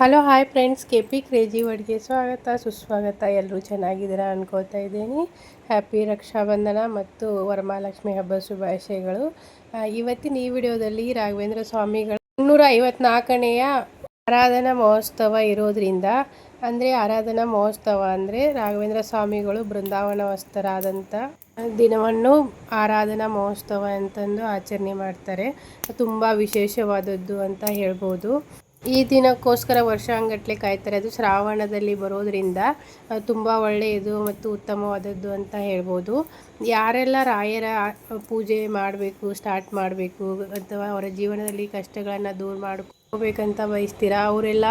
Hello hi friends K P crazy ಒಡ್ಗೆ ಸ್ವಾಗತ, ಸುಸ್ವಾಗತ. ಎಲ್ಲರೂ ಚೆನ್ನಾಗಿದ್ದೀರಾ ಅನ್ಕೋತಾ ಇದ್ದೀನಿ. ಹ್ಯಾಪಿ ರಕ್ಷಾಬಂಧನ ಮತ್ತು ವರಮಹಾಲಕ್ಷ್ಮಿ ಹಬ್ಬ ಶುಭಾಶಯಗಳು. ಇವತ್ತಿನ ಈ ವಿಡಿಯೋದಲ್ಲಿ ರಾಘವೇಂದ್ರ ಸ್ವಾಮಿಗಳ ಮುನ್ನೂರ ಐವತ್ನಾಲ್ಕನೆಯ ಆರಾಧನಾ ಮಹೋತ್ಸವ ಇರೋದ್ರಿಂದ, ಅಂದರೆ ಆರಾಧನಾ ಮಹೋತ್ಸವ ಅಂದರೆ ರಾಘವೇಂದ್ರ ಸ್ವಾಮಿಗಳು ಬೃಂದಾವನವಸ್ಥರಾದಂಥ ದಿನವನ್ನು ಆರಾಧನಾ ಮಹೋತ್ಸವ ಅಂತಂದು ಆಚರಣೆ ಮಾಡ್ತಾರೆ. ತುಂಬ ವಿಶೇಷವಾದದ್ದು ಅಂತ ಹೇಳ್ಬೋದು. ಈ ದಿನಕ್ಕೋಸ್ಕರ ವರ್ಷಾಂಗಟ್ಲೆ ಕಾಯ್ತಾರೆ. ಅದು ಶ್ರಾವಣದಲ್ಲಿ ಬರೋದ್ರಿಂದ ತುಂಬ ಒಳ್ಳೆಯದು ಮತ್ತು ಉತ್ತಮವಾದದ್ದು ಅಂತ ಹೇಳ್ಬೋದು. ಯಾರೆಲ್ಲ ರಾಯರ ಪೂಜೆ ಮಾಡಬೇಕು, ಸ್ಟಾರ್ಟ್ ಮಾಡಬೇಕು, ಅಥವಾ ಅವರ ಜೀವನದಲ್ಲಿ ಕಷ್ಟಗಳನ್ನು ದೂರ ಮಾಡ್ಕೋಬೇಕಂತ ಬಯಸ್ತೀರಾ? ಅವರೆಲ್ಲ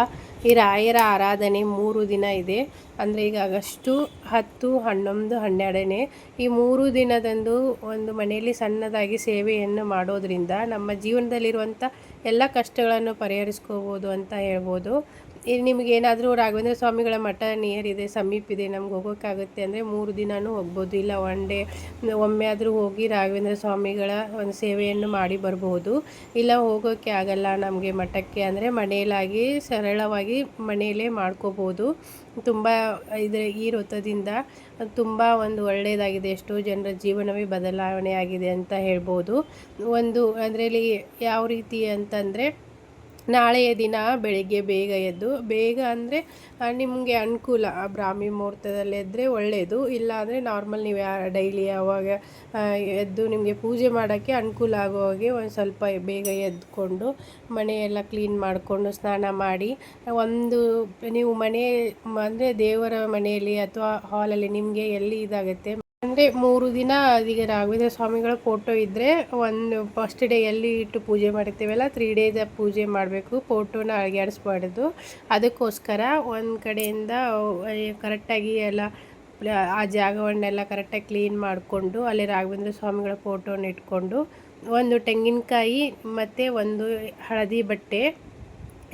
ಈ ರಾಯರ ಆರಾಧನೆ ಮೂರು ದಿನ ಇದೆ. ಅಂದರೆ ಈಗ ಆಗಸ್ಟು ಹತ್ತು, ಹನ್ನೊಂದು, ಹನ್ನೆರಡನೇ ಈ ಮೂರು ದಿನದಂದು ಒಂದು ಮನೆಯಲ್ಲಿ ಸಣ್ಣದಾಗಿ ಸೇವೆಯನ್ನು ಮಾಡೋದರಿಂದ ನಮ್ಮ ಜೀವನದಲ್ಲಿರುವಂಥ ಎಲ್ಲ ಕಷ್ಟಗಳನ್ನು ಪರಿಹರಿಸ್ಕೋಬೋದು ಅಂತ ಹೇಳ್ಬೋದು. ಇಲ್ಲಿ ನಿಮಗೇನಾದರೂ ರಾಘವೇಂದ್ರ ಸ್ವಾಮಿಗಳ ಮಠ ನಿಯರ್ ಇದೆ, ಸಮೀಪ ಇದೆ, ನಮ್ಗೆ ಹೋಗೋಕ್ಕಾಗುತ್ತೆ ಅಂದರೆ ಮೂರು ದಿನವೂ ಹೋಗ್ಬೋದು. ಇಲ್ಲ ಒನ್ ಡೇ ಒಮ್ಮೆ ಆದರೂ ಹೋಗಿ ರಾಘವೇಂದ್ರ ಸ್ವಾಮಿಗಳ ಒಂದು ಸೇವೆಯನ್ನು ಮಾಡಿ ಬರ್ಬೋದು. ಇಲ್ಲ ಹೋಗೋಕ್ಕೆ ಆಗಲ್ಲ ನಮಗೆ ಮಠಕ್ಕೆ. ಅಂದರೆ ಮನೆಯಲ್ಲಾಗಿ ಸರಳವಾಗಿ ಮನೆಯಲ್ಲೇ ಮಾಡ್ಕೋಬೋದು. ತುಂಬ ಇದರ ಈ ವೃತ್ತದಿಂದ ತುಂಬ ಒಂದು ಒಳ್ಳೆಯದಾಗಿದೆ. ಎಷ್ಟೋ ಜನರ ಜೀವನವೇ ಬದಲಾವಣೆ ಆಗಿದೆ ಅಂತ ಹೇಳ್ಬೋದು. ಒಂದು ಅದರಲ್ಲಿ ಯಾವ ರೀತಿ ಅಂತಂದರೆ ನಾಳೆಯ ದಿನ ಬೆಳಿಗ್ಗೆ ಬೇಗ ಎದ್ದು, ಬೇಗ ಅಂದರೆ ನಿಮಗೆ ಅನುಕೂಲ. ಆ, ಬ್ರಾಹ್ಮಿ ಮುಹೂರ್ತದಲ್ಲಿ ಎದ್ದರೆ ಒಳ್ಳೆಯದು ಇಲ್ಲ ಅಂದರೆ ನಾರ್ಮಲ್ ನೀವು ಡೈಲಿ ಯಾವಾಗ ಎದ್ದು ನಿಮಗೆ ಪೂಜೆ ಮಾಡೋಕ್ಕೆ ಅನುಕೂಲ ಆಗೋ ಹಾಗೆ ಒಂದು ಸ್ವಲ್ಪ ಬೇಗ ಎದ್ದುಕೊಂಡು ಮನೆಯೆಲ್ಲ ಕ್ಲೀನ್ ಮಾಡಿಕೊಂಡು ಸ್ನಾನ ಮಾಡಿ, ಒಂದು, ನೀವು ಮನೆ, ಅಂದರೆ ದೇವರ ಮನೆಯಲ್ಲಿ ಅಥವಾ ಹಾಲಲ್ಲಿ ನಿಮಗೆ ಎಲ್ಲಿ ಇದಾಗುತ್ತೆ ಅಂದರೆ ಮೂರು ದಿನ ಈಗ ರಾಘವೇಂದ್ರ ಸ್ವಾಮಿಗಳ ಫೋಟೋ ಇದ್ದರೆ ಒಂದು ಫಸ್ಟ್ ಡೇ ಎಲ್ಲಿ ಇಟ್ಟು ಪೂಜೆ ಮಾಡಿರ್ತೀವಲ್ಲ ತ್ರೀ ಡೇಸ್ ಪೂಜೆ ಮಾಡಬೇಕು ಫೋಟೋನ ಅಳಗಾಡಿಸ್ಬಾರ್ದು. ಅದಕ್ಕೋಸ್ಕರ ಒಂದು ಕಡೆಯಿಂದ ಕರೆಕ್ಟಾಗಿ ಎಲ್ಲ, ಆ ಜಾಗವನ್ನೆಲ್ಲ ಕರೆಕ್ಟಾಗಿ ಕ್ಲೀನ್ ಮಾಡಿಕೊಂಡು ಅಲ್ಲಿ ರಾಘವೇಂದ್ರ ಸ್ವಾಮಿಗಳ ಫೋಟೋನ ಇಟ್ಕೊಂಡು ಒಂದು ತೆಂಗಿನಕಾಯಿ ಮತ್ತು ಒಂದು ಹಳದಿ ಬಟ್ಟೆ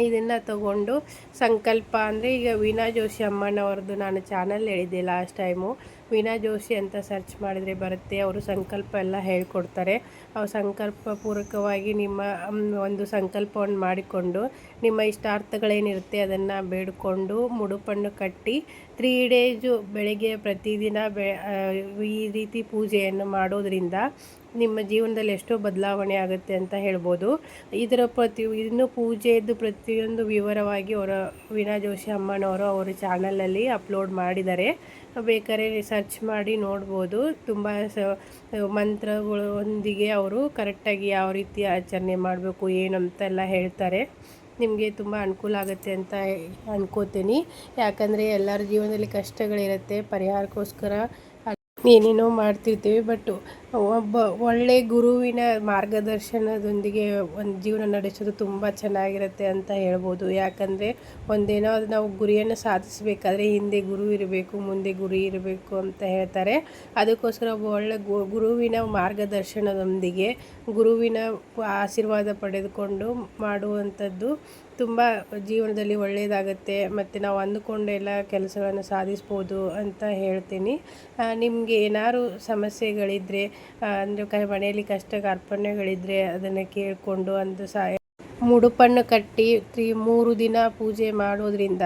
ಇದನ್ನು ತಗೊಂಡು ಸಂಕಲ್ಪ ಅಂದರೆ ಈಗ ವೀಣಾ ಜೋಶಿ ಅಮ್ಮನವ್ರದ್ದು ನಾನು ಚಾನಲ್ ಹೇಳಿದ್ದೆ ಲಾಸ್ಟ್ ಟೈಮು ವೀಣಾ ಜೋಶಿ ಅಂತ ಸರ್ಚ್ ಮಾಡಿದರೆ ಬರುತ್ತೆ. ಅವರು ಸಂಕಲ್ಪ ಎಲ್ಲ ಹೇಳ್ಕೊಡ್ತಾರೆ. ಆ ಸಂಕಲ್ಪ ಪೂರಕವಾಗಿ ನಿಮ್ಮ ಒಂದು ಸಂಕಲ್ಪವನ್ನು ಮಾಡಿಕೊಂಡು, ನಿಮ್ಮ ಇಷ್ಟಾರ್ಥಗಳೇನಿರುತ್ತೆ ಅದನ್ನು ಬೇಡಿಕೊಂಡು ಮುಡುಪನ್ನು ಕಟ್ಟಿ ತ್ರೀ ಡೇಸು ಬೆಳಗ್ಗೆ ಪ್ರತಿದಿನ ಬೆ ಈ ರೀತಿ ಪೂಜೆಯನ್ನು ಮಾಡೋದ್ರಿಂದ ನಿಮ್ಮ ಜೀವನದಲ್ಲಿ ಎಷ್ಟೋ ಬದಲಾವಣೆ ಆಗುತ್ತೆ ಅಂತ ಹೇಳ್ಬೋದು. ಇದರ ಪ್ರತಿ, ಇನ್ನು ಪೂಜೆಯದ್ದು ಪ್ರತಿಯೊಂದು ವಿವರವಾಗಿ ಅವರ, ವೀಣಾ ಜೋಶಿ ಅಮ್ಮನವರು ಅವರ ಚಾನಲಲ್ಲಿ ಅಪ್ಲೋಡ್ ಮಾಡಿದ್ದಾರೆ. ಬೇಕಾದ್ರೆ ಸರ್ಚ್ ಮಾಡಿ ನೋಡ್ಬೋದು. ತುಂಬ ಸ, ಮಂತ್ರಗಳೊಂದಿಗೆ ಅವರು ಕರೆಕ್ಟಾಗಿ ಯಾವ ರೀತಿ ಆಚರಣೆ ಮಾಡಬೇಕು, ಏನು ಅಂತೆಲ್ಲ ಹೇಳ್ತಾರೆ. ನಿಮಗೆ ತುಂಬ ಅನುಕೂಲ ಆಗುತ್ತೆ ಅಂತ ಅನ್ಕೋತೀನಿ. ಯಾಕಂದರೆ ಎಲ್ಲರ ಜೀವನದಲ್ಲಿ ಕಷ್ಟಗಳಿರುತ್ತೆ. ಪರಿಹಾರಕ್ಕೋಸ್ಕರ ಏನೇನೋ ಮಾಡ್ತಿರ್ತೀವಿ, ಬಟ್ ಒಬ್ಬ ಒಳ್ಳೆ ಗುರುವಿನ ಮಾರ್ಗದರ್ಶನದೊಂದಿಗೆ ಒಂದು ಜೀವನ ನಡೆಸೋದು ತುಂಬ ಚೆನ್ನಾಗಿರುತ್ತೆ ಅಂತ ಹೇಳ್ಬೋದು. ಯಾಕಂದರೆ ಒಂದೇನೋ ಅದು ನಾವು ಗುರಿಯನ್ನು ಸಾಧಿಸಬೇಕಾದ್ರೆ ಹಿಂದೆ ಗುರು ಇರಬೇಕು, ಮುಂದೆ ಗುರಿ ಇರಬೇಕು ಅಂತ ಹೇಳ್ತಾರೆ. ಅದಕ್ಕೋಸ್ಕರ ಒಬ್ಬ ಒಳ್ಳೆ ಗುರುವಿನ ಮಾರ್ಗದರ್ಶನದೊಂದಿಗೆ ಗುರುವಿನ ಆಶೀರ್ವಾದ ಪಡೆದುಕೊಂಡು ಮಾಡುವಂಥದ್ದು ತುಂಬ ಜೀವನದಲ್ಲಿ ಒಳ್ಳೆಯದಾಗುತ್ತೆ. ಮತ್ತು ನಾವು ಅಂದುಕೊಂಡು ಎಲ್ಲ ಕೆಲಸಗಳನ್ನು ಸಾಧಿಸ್ಬೋದು ಅಂತ ಹೇಳ್ತೀನಿ. ನಿಮಗೆ ಏನಾದ್ರು ಸಮಸ್ಯೆಗಳಿದ್ದರೆ ಅಂದರೆ ಕ, ಮನೆಯಲ್ಲಿ ಕಷ್ಟ, ಅರ್ಪಣೆಗಳಿದ್ರೆ ಅದನ್ನು ಕೇಳಿಕೊಂಡು ಒಂದು ಸಹ ಮುಡುಪನ್ನು ಕಟ್ಟಿ ತ್ರೀ, ಮೂರು ದಿನ ಪೂಜೆ ಮಾಡೋದ್ರಿಂದ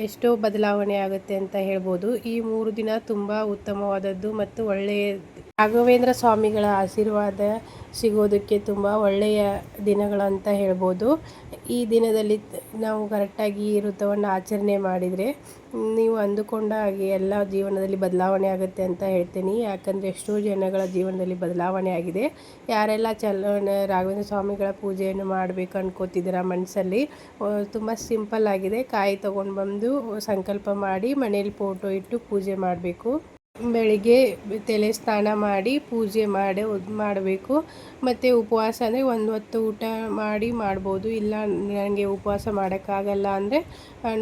ಎಷ್ಟೋ ಬದಲಾವಣೆ ಆಗುತ್ತೆ ಅಂತ ಹೇಳ್ಬೋದು. ಈ ಮೂರು ದಿನ ತುಂಬ ಉತ್ತಮವಾದದ್ದು ಮತ್ತು ಒಳ್ಳೆಯ ರಾಘವೇಂದ್ರ ಸ್ವಾಮಿಗಳ ಆಶೀರ್ವಾದ ಸಿಗೋದಕ್ಕೆ ತುಂಬ ಒಳ್ಳೆಯ ದಿನಗಳು ಅಂತ ಹೇಳ್ಬೋದು. ಈ ದಿನದಲ್ಲಿ ನಾವು ಕರೆಕ್ಟಾಗಿ ಈ ವೃತ್ತವನ್ನು ಆಚರಣೆ ಮಾಡಿದರೆ ನೀವು ಅಂದುಕೊಂಡ ಹಾಗೆ ಎಲ್ಲ ಜೀವನದಲ್ಲಿ ಬದಲಾವಣೆ ಆಗುತ್ತೆ ಅಂತ ಹೇಳ್ತೀನಿ. ಯಾಕಂದರೆ ಎಷ್ಟೋ ಜನಗಳ ಜೀವನದಲ್ಲಿ ಬದಲಾವಣೆ ಆಗಿದೆ. ಯಾರೆಲ್ಲ ಚಲನ ರಾಘವೇಂದ್ರ ಸ್ವಾಮಿಗಳ ಪೂಜೆಯನ್ನು ಮಾಡಬೇಕು ಅನ್ಕೋತಿದ್ದೀರ ಮನಸ್ಸಲ್ಲಿ ತುಂಬ ಸಿಂಪಲ್ ಆಗಿದೆ. ಕಾಯಿ ತೊಗೊಂಡು ಬಂದು ಸಂಕಲ್ಪ ಮಾಡಿ ಮನೇಲಿ ಫೋಟೋ ಇಟ್ಟು ಪೂಜೆ ಮಾಡಬೇಕು. ಬೆಳಿಗ್ಗೆ ತಲೆ ಸ್ನಾನ ಮಾಡಿ ಪೂಜೆ ಮಾಡಿ ಮಾಡಬೇಕು. ಮತ್ತು ಉಪವಾಸ ಅಂದರೆ ಒಂದು ಹೊತ್ತು ಊಟ ಮಾಡಿ ಮಾಡ್ಬೋದು. ಇಲ್ಲ ನನಗೆ ಉಪವಾಸ ಮಾಡೋಕ್ಕಾಗಲ್ಲ ಅಂದರೆ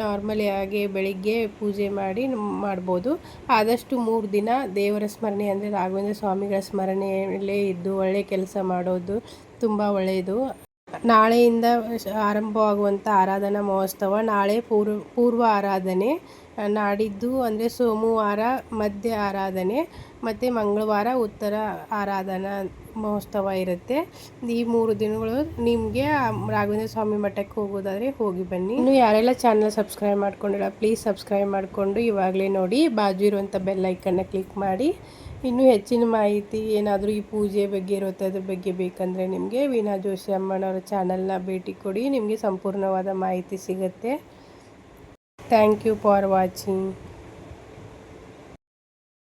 ನಾರ್ಮಲಿ ಹಾಗೆ ಬೆಳಿಗ್ಗೆ ಪೂಜೆ ಮಾಡಿ ಮಾಡ್ಬೋದು. ಆದಷ್ಟು ಮೂರು ದಿನ ದೇವರ ಸ್ಮರಣೆ ಅಂದರೆ ರಾಘವೇಂದ್ರ ಸ್ವಾಮಿಗಳ ಸ್ಮರಣೆಯಲ್ಲೇ ಇದ್ದು ಒಳ್ಳೆಯ ಕೆಲಸ ಮಾಡೋದು ತುಂಬ ಒಳ್ಳೆಯದು ನಾಳೆಯಿಂದ ಆರಂಭವಾಗುವಂಥ ಆರಾಧನಾ ಮಹೋತ್ಸವ ನಾಳೆ ಪೂರ್ವ ಪೂರ್ವ ಆರಾಧನೆ ನಾಡಿದ್ದು ಅಂದರೆ ಸೋಮವಾರ ಮಧ್ಯ ಆರಾಧನೆ, ಮತ್ತು ಮಂಗಳವಾರ ಉತ್ತರ ಆರಾಧನಾ ಮಹೋತ್ಸವ ಇರುತ್ತೆ. ಈ ಮೂರು ದಿನಗಳು ನಿಮಗೆ ರಾಘವೇಂದ್ರ ಸ್ವಾಮಿ ಮಠಕ್ಕೆ ಹೋಗೋದಾದರೆ ಹೋಗಿ ಬನ್ನಿ. ಇನ್ನು ಯಾರೆಲ್ಲ ಚಾನಲ್ ಸಬ್ಸ್ಕ್ರೈಬ್ ಮಾಡ್ಕೊಂಡಿಲ್ಲ ಪ್ಲೀಸ್ ಸಬ್ಸ್ಕ್ರೈಬ್ ಮಾಡಿಕೊಂಡು ಇವಾಗಲೇ ನೋಡಿ, ಬಾಜು ಇರುವಂಥ ಬೆಲ್ ಐಕನ್ನ ಕ್ಲಿಕ್ ಮಾಡಿ. ಇನ್ನೂ ಹೆಚ್ಚಿನ ಮಾಹಿತಿ ಏನಾದರೂ ಈ ಪೂಜೆ ಬಗ್ಗೆ ಇರುತ್ತೆ, ಅದ್ರ ಬಗ್ಗೆ ಬೇಕಂದರೆ ನಿಮಗೆ ವೀಣಾ ಜೋಶಿ ಅಮ್ಮನವರ ಚಾನಲ್ನ ಭೇಟಿ ಕೊಡಿ, ನಿಮಗೆ ಸಂಪೂರ್ಣವಾದ ಮಾಹಿತಿ ಸಿಗುತ್ತೆ. Thank you for watching.